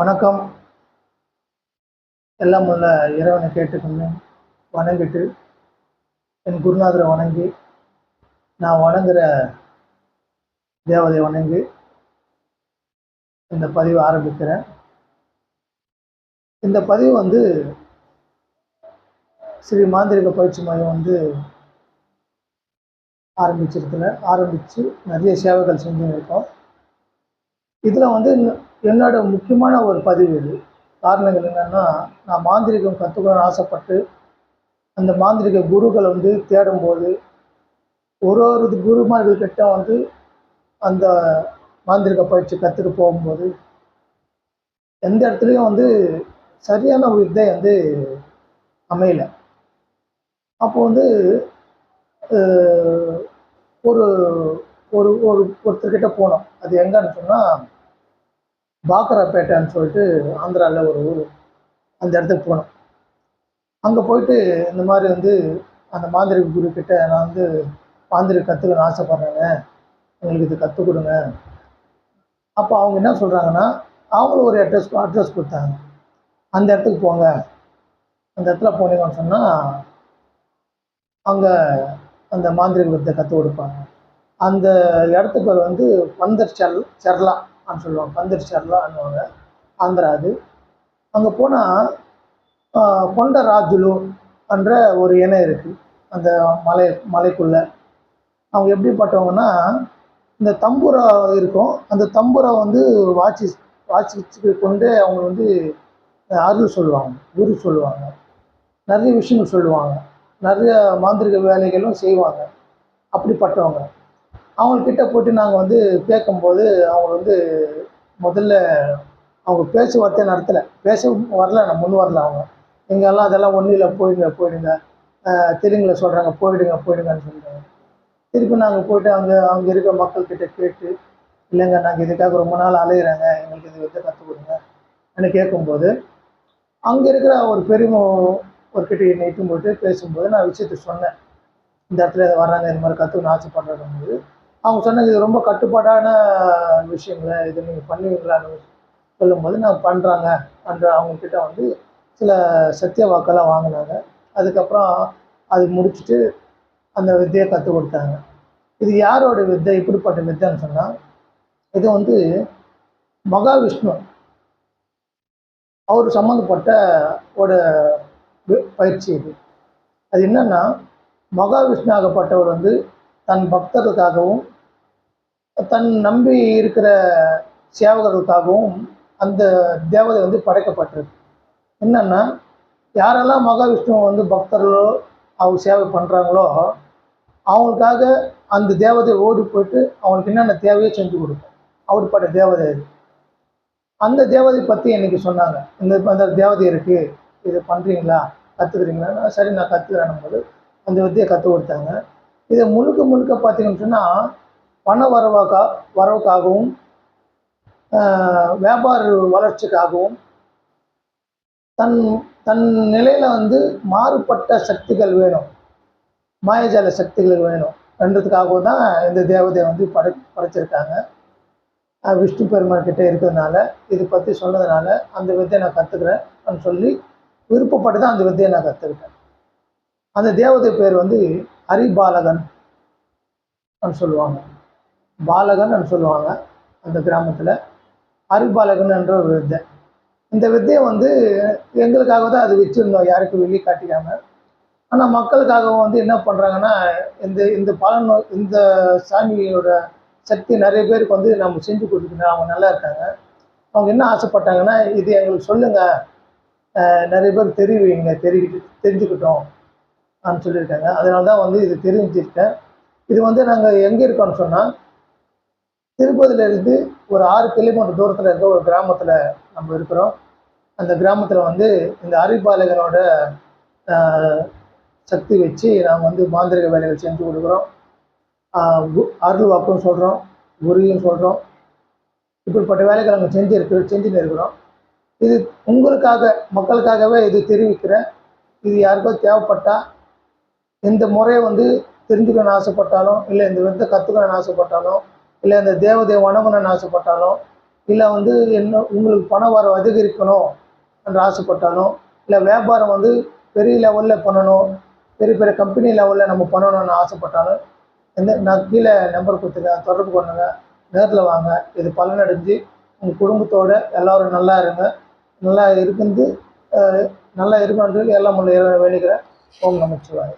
வணக்கம். எல்லாம் உள்ள இறைவனை கேட்டுக்கொண்டு வணங்கிட்டு என் குருநாதரை வணங்கி நான் வணங்குற தேவதை வணங்கி இந்த பதிவை ஆரம்பிக்கிறேன். இந்த பதிவு வந்து ஸ்ரீ மாந்திரிக பயிற்சி மையம் வந்து ஆரம்பிச்சிருக்கிறேன். ஆரம்பித்து நிறைய சேவைகள் செஞ்சுருக்கோம் இதில் வந்து என்னோட முக்கியமான ஒரு பதிவு இது. காரணங்கள் என்னென்னா நான் மாந்திரிகம் கற்றுக்கணும்னு ஆசைப்பட்டு அந்த மாந்திரிக குருக்களை வந்து தேடும்போது ஒரு ஒரு குருமார்கள்கிட்ட வந்து அந்த மாந்திரிக பயிற்சி கற்றுட்டு போகும்போது எந்த இடத்துலையும் வந்து சரியான ஒரு வித்தை வந்து அமையலை. அப்போ வந்து ஒரு ஒரு ஒரு ஒருத்தர்கிட்ட போனோம். அது எங்கன்னு சொன்னால் பாக்கராப்பேட்டைன்னு சொல்லிட்டு ஆந்திராவில் ஒரு ஊர். அந்த இடத்துக்கு போனோம். அங்கே போயிட்டு இந்த மாதிரி வந்து அந்த மாந்திரிக குரு கிட்ட நான் வந்து மாந்திரிக கற்றுக்கணும்னு ஆசைப்பட்றேங்க எங்களுக்கு இது கற்றுக் கொடுங்க. அப்போ அவங்க என்ன சொல்கிறாங்கன்னா அவங்களும் ஒரு அட்ரஸ் அட்ரஸ் கொடுத்தாங்க. அந்த இடத்துக்கு போங்க. அந்த இடத்துல போனீங்கன்னு சொன்னால் அங்கே அந்த மாந்திரிக வித்தை கற்றுக் கொடுப்பாங்க. அந்த இடத்துக்கு வந்து பந்தர் செல் செர்லா. அப்படின்னு சொல்லுவாங்க. பந்திரிச்சார்லாம் செர்லான்னுவாங்க ஆந்திரா அது அங்கே போனால் கொண்ட ராஜுலு என்ற ஒரு இனம் இருக்குது அந்த மலை மலைக்குள்ளே. அவங்க எப்படிப்பட்டவங்கன்னா இந்த தம்புரா இருக்கும். அந்த தம்புரா வந்து வாட்சி வாட்சிச்சு கொண்டு அவங்க வந்து அருள் சொல்லுவாங்க குரு சொல்லுவாங்க. நிறைய விஷயங்கள் சொல்லுவாங்க. நிறைய மாந்திரிக வேலைகளும் செய்வாங்க. அப்படிப்பட்டவங்க. அவங்கக்கிட்ட போயிட்டு நாங்கள் வந்து கேட்கும்போது அவங்க வந்து முதல்ல அவங்க பேச்சுவார்த்தை நடத்தலை. பேச வரல நான் முன் வரல அவங்க. எங்கெல்லாம் அதெல்லாம் ஒன்றும் இல்லை போயிடுங்க போயிடுங்க. தெலுங்கில் சொல்கிறாங்க போயிடுங்க போயிடுங்கன்னு சொல்கிறாங்க திருப்பி நாங்கள் போயிட்டு அங்கே அங்கே இருக்கிற மக்கள்கிட்ட கேட்டு இல்லைங்க நாங்கள் இதுக்காக ரொம்ப நாள் அலையிறாங்க எங்களுக்கு இது வந்து கற்றுக் கொடுங்க அப்படின்னு கேட்கும்போது அங்கே இருக்கிற ஒரு பெரியவங்க ஒரு கிட்டே என்னை இட்டும் போட்டு பேசும்போது நான் விஷயத்த சொன்னேன். இந்த இடத்துல வர்றாங்க இது மாதிரி கற்றுக்கணும் ஆசைப்படுறதும்போது அவங்க சொன்னது இது ரொம்ப கட்டுப்பாடான விஷயங்க இது நீங்கள் பண்ணுவீங்களான்னு சொல்லும்போது நான் பண்ணுறாங்க பண்ணுற அவங்கக்கிட்ட வந்து சில சத்திய வாக்கெல்லாம் வாங்கினாங்க. அதுக்கப்புறம் அது முடிச்சுட்டு அந்த வித்தையை கற்றுக் கொடுத்தாங்க. இது யாரோட வித்தை? இப்படிப்பட்ட வித்தைன்னு சொன்னால் இது வந்து மகாவிஷ்ணு. அவர் சம்மந்தப்பட்ட ஒரு பயிற்சி இது. அது என்னென்னா மகாவிஷ்ணு ஆகப்பட்டவர் வந்து தன் பக்தர்களுக்காகவும் தன் நம்பி இருக்கிற சேவகர்களுக்காகவும் அந்த தேவதை வந்து படைக்கப்பட்டிருக்கு. என்னென்னா யாரெல்லாம் மகாவிஷ்ணு வந்து பக்தர்களோ அவங்க சேவை பண்ணுறாங்களோ அவங்களுக்காக அந்த தேவதை ஓடி போயிட்டு அவங்களுக்கு என்னென்ன தேவையோ செஞ்சு கொடுக்கும். அப்படிப்பட்ட தேவதை இது அந்த தேவதை பற்றி இன்றைக்கி சொன்னாங்க? இந்த அந்த தேவதை இருக்குது இது பண்ணுறீங்களா கற்றுக்குறீங்களா சரி நான் கற்றுக்கிறேன் போது அந்த வித்தியை கற்றுக் கொடுத்தாங்க. இதை முழுக்க முழுக்க பார்த்தீங்கன்னு சொன்னால் பண வரவாக்கா வரவுக்காகவும் வியாபார வளர்ச்சிக்காகவும் தன் தன் நிலையில் வந்து மாறுபட்ட சக்திகள் வேணும். மாயஜால சக்திகள் வேணும். என்றதுக்காகவும் தான் இந்த தேவதையை வந்து படை படைச்சிருக்காங்க. விஷ்ணு பெருமாள் கிட்டே இருக்கிறதுனால இது பற்றி சொன்னதுனால அந்த வித்தையை நான் கற்றுக்கிறேன் சொல்லி விருப்பப்பட்டு தான் அந்த வித்தையை நான் கற்றுக்கிட்டேன் அந்த தேவதை பேர் வந்து ஹரிபாலகன் அப்படின்னு சொல்லுவாங்க. பாலகன் சொல்லுவாங்க அந்த கிராமத்தில். ஹரிபாலகன் என்ற ஒரு வித்தை. இந்த வித்தையை வந்து எங்களுக்காக தான் அது வச்சுருந்தோம் யாருக்கும் வெளியே காட்டிக்காம. ஆனால் மக்களுக்காகவும் வந்து என்ன பண்ணுறாங்கன்னா இந்த இந்த பலன் இந்த சாமியோட சக்தி நிறைய பேருக்கு வந்து நம்ம செஞ்சு கொடுத்துக்கணும் அவங்க நல்லா இருக்காங்க. அவங்க என்ன ஆசைப்பட்டாங்கன்னா இது எங்களுக்கு சொல்லுங்கள் நிறைய பேர் தெரிவிங்க தெரிவிக்கிட்டு தெரிஞ்சுக்கிட்டோம் அப்படின்னு சொல்லியிருக்காங்க. அதனால தான் வந்து இது தெரிஞ்சிருக்கேன் இது வந்து நாங்கள் எங்கே இருக்கோம்னு சொன்னால் திருப்பதியிலேருந்து ஒரு ஆறு கிலோமீட்டர் தூரத்தில் இருக்க ஒரு கிராமத்தில் நம்ம இருக்கிறோம். அந்த கிராமத்தில் வந்து இந்த அரிபாலகனோட சக்தி வச்சு நாங்கள் வந்து மாந்திரிக வேலைகள் செஞ்சு கொடுக்குறோம். அருள் வாக்கும் சொல்கிறோம் குருவியும் சொல்கிறோம் இப்படிப்பட்ட வேலைகள் நாங்கள் செஞ்சு இருக்கு செஞ்சுன்னு இருக்கிறோம். இது உங்களுக்காக மக்களுக்காகவே இது தெரிவிக்கிறேன் இது யாருக்கோ தேவைப்பட்டால் இந்த முறையை வந்து தெரிஞ்சுக்கணும்னு ஆசைப்பட்டாலும் இல்லை இந்த விதத்தை கற்றுக்கணும்னு ஆசைப்பட்டாலும் இல்லை இந்த தேவதையை வணங்கணும்னு ஆசைப்பட்டாலும் இல்லை வந்து என்ன உங்களுக்கு பண வரம் அதிகரிக்கணும் என்று ஆசைப்பட்டாலும் இல்லை வியாபாரம் வந்து பெரிய லெவலில் பண்ணணும் பெரிய பெரிய கம்பெனி லெவலில் நம்ம பண்ணணும்னு ஆசைப்பட்டாலும் எந்த நான் கீழே நம்பர் கொடுத்துருக்கேன் தொடர்பு பண்ணுங்க நேரில் வாங்க. இது பலனடைஞ்சு உங்கள் குடும்பத்தோட எல்லோரும் நல்லா இருங்க. நல்லா இருந்து நல்லா இருக்கணுன்றது எல்லாம் உள்ள இறைவனை வேண்டிக்கிறேன். ஓம் நமச்சிவாய்